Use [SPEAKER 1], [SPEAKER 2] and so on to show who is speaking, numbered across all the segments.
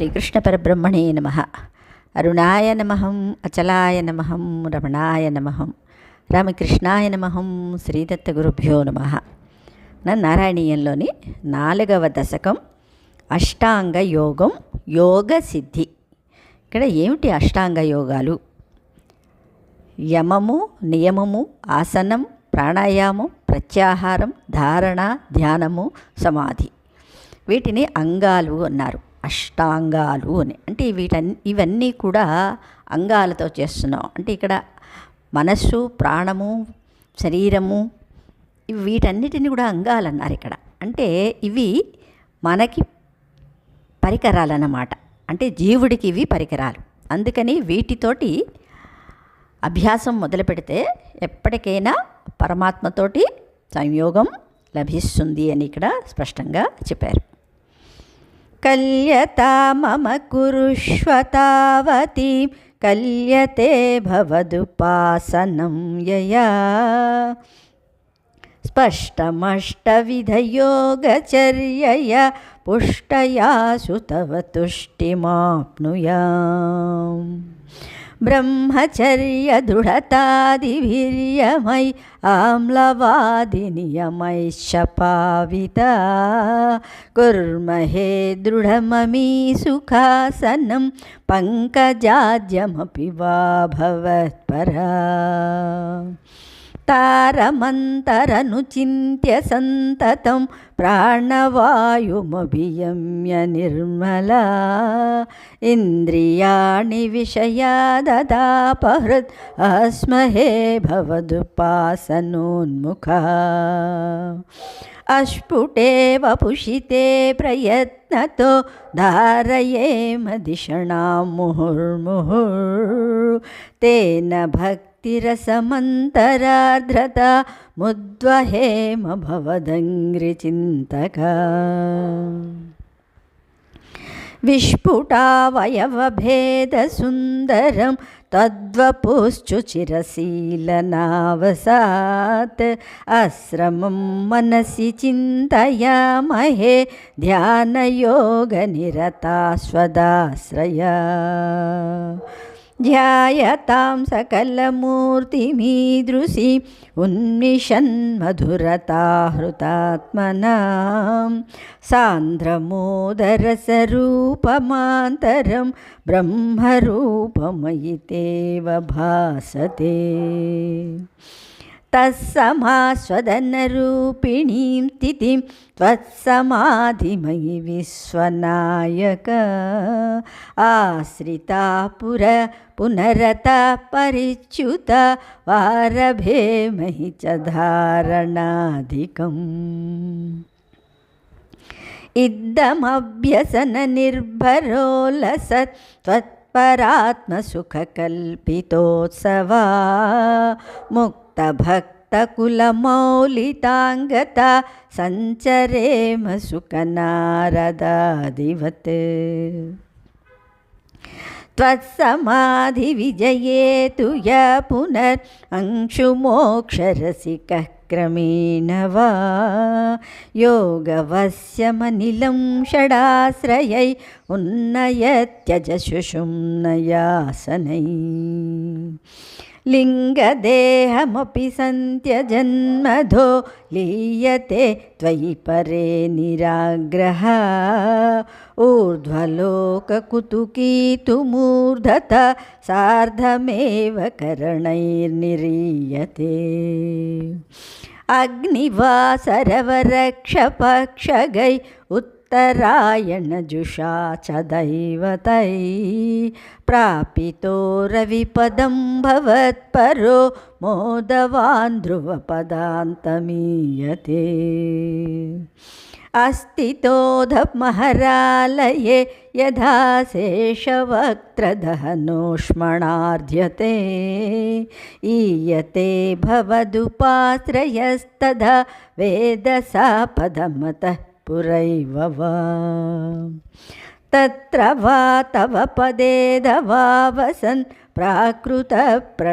[SPEAKER 1] శ్రీకృష్ణ పరబ్రహ్మణే నమ. అరుణాయ నమః అచలాయ నమహం రమణాయ నమహం రామకృష్ణాయ నమహం శ్రీదత్త గురుభ్యో నమ. నా నారాయణీయంలోని నాలుగవ దశకం అష్టాంగ యోగం యోగ సిద్ధి. ఇక్కడ ఏమిటి అష్టాంగ యోగాలు? యమము నియమము ఆసనం ప్రాణాయామం ప్రత్యాహారం ధారణ ధ్యానము సమాధి. వీటిని అంగాలు అన్నారు. అష్టాంగాలు అని. అంటే వీటన్ని ఇవన్నీ కూడా అంగాలతో చేస్తున్నాం అంటే ఇక్కడ మనస్సు ప్రాణము శరీరము వీటన్నిటిని కూడా అంగాలు అన్నారు ఇక్కడ. అంటే ఇవి మనకి పరికరాలన్నమాట. అంటే జీవుడికి ఇవి పరికరాలు. అందుకని వీటితోటి అభ్యాసం మొదలు పెడితే ఎప్పటికైనా పరమాత్మతోటి సంయోగం లభిస్తుంది అని ఇక్కడ స్పష్టంగా చెప్పారు. కల్యతా మమ కురుష్వతావతి కల్యతే భవదుపాసనం యయా. స్పష్టమష్టవిధయోగచర్యయ పుష్టయాసు తవ ब्रह्मचर्यदृढतादिवीर्यमै आम्लवादिनियमैश्चपाविता कुर्महे दृढममी सुखासनम पंकजाज्यमपि वा भवत्परा। तारमन्तरनुचिन्त्य सन्ततं प्राणवायुमभियम्य निर्मला। इन्द्रियाणि विषया ददापहृत् अस्महे भवदुपासनोन्मुखा। अस्फुटे वपुषिते प्रयत्नतो धारये मदिषणां मुहुर्मुहुर् तेन भक् భక్తిరసమంతరార్ద్రత ముద్వహేమభవదంగ్రిచింతక. విస్ఫుటావయవభేదసుందరం తద్వపుశ్చు చిరశీలనావసాత్. అశ్రమం మనసి చింతయామహే ధ్యానయోగ నిరతాశ్వదాశ్రయ ధ్యాయతాం సకలమూర్తిమీదృశి ఉన్మిషన్మధురతాహృతాత్మనా సాంద్రమోదరసరూపమాంతరం బ్రహ్మరూపమయితేవ భాసతే. तत्समास्वदनरूपिणीं स्थितिं त्वत्समाधिमयि विश्वनायक। आश्रिता पुर पुनरता परिच्युत वारभेमहि च धारणाधिकम्। इदमभ्यसननिर्भरोलसत् त्वत्परात्मसुखकल्पितोत्सवा। मुक्तभक्तकुलमौलिताङ्गता सञ्चरेम सुखनारदादिवत् त्वत्समाधिविजये तु य पुनरंशुमोक्षरसिकः क्रमेण वा योगवस्यमनिलं षडाश्रयै उन्नयत्यजशुषुं नयासनै लिङ्गदेहमपि सन्त्यजन्मधो लीयते त्वयि परे निराग्रह ऊर्ध्वलोककुतुकीतुमूर्धत सार्धमेव करणैर्निरीयते अग्निवासरवरक्षपक्षगै उत्तरायणजुषा च दैवतै प्रापितो रविपदं भवत्परो मोदवान् ध्रुवपदान्तमीयते अस्तितोधमहरालये यथा शेषवक्त्रदहनोष्मणार्ध्यते ईयते भवदुपाश्रयस्तदा वेदसा पदमतः पुरैव वा तत्र वा तव पदेदवा वसन् प्राकृतप्रलययेति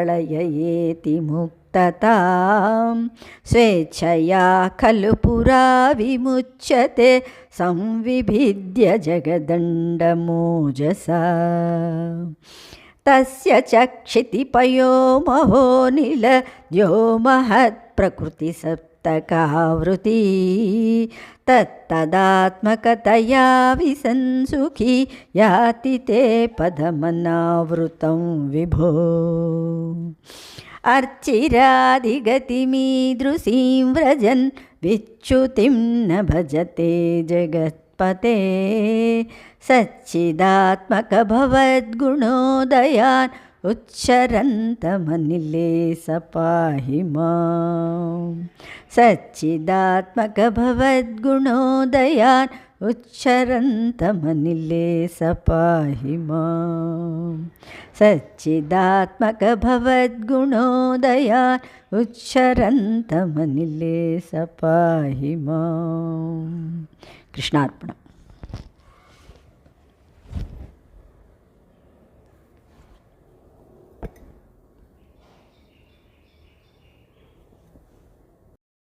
[SPEAKER 1] मुक्त मुक्ततां स्वेच्छया खलु पुरा विमुच्यते संविभिद्य जगदण्डमोजसा तस्य च क्षितिपयो महो निलद्यो महत्प्रकृतिसप्तकावृती तत्तदात्मकतया विसंसुखी याति ते पदमनावृतं विभो। अर्चिरादिगतिमीदृशीं व्रजन् विच्युतिं न भजते जगत्पते। सच्चिदात्मकभवद्गुणोदयान् ఉచ్చరంతమనిలే సపాహి మా సచ్చిదాత్మక భవద్గుణోదయాన్ ఉచ్చరంతమనిలే సపాహి మా సచ్చిదాత్మక భవద్గుణోదయా ఉచ్చరంతమనిలే సపాహి కృష్ణార్పణం.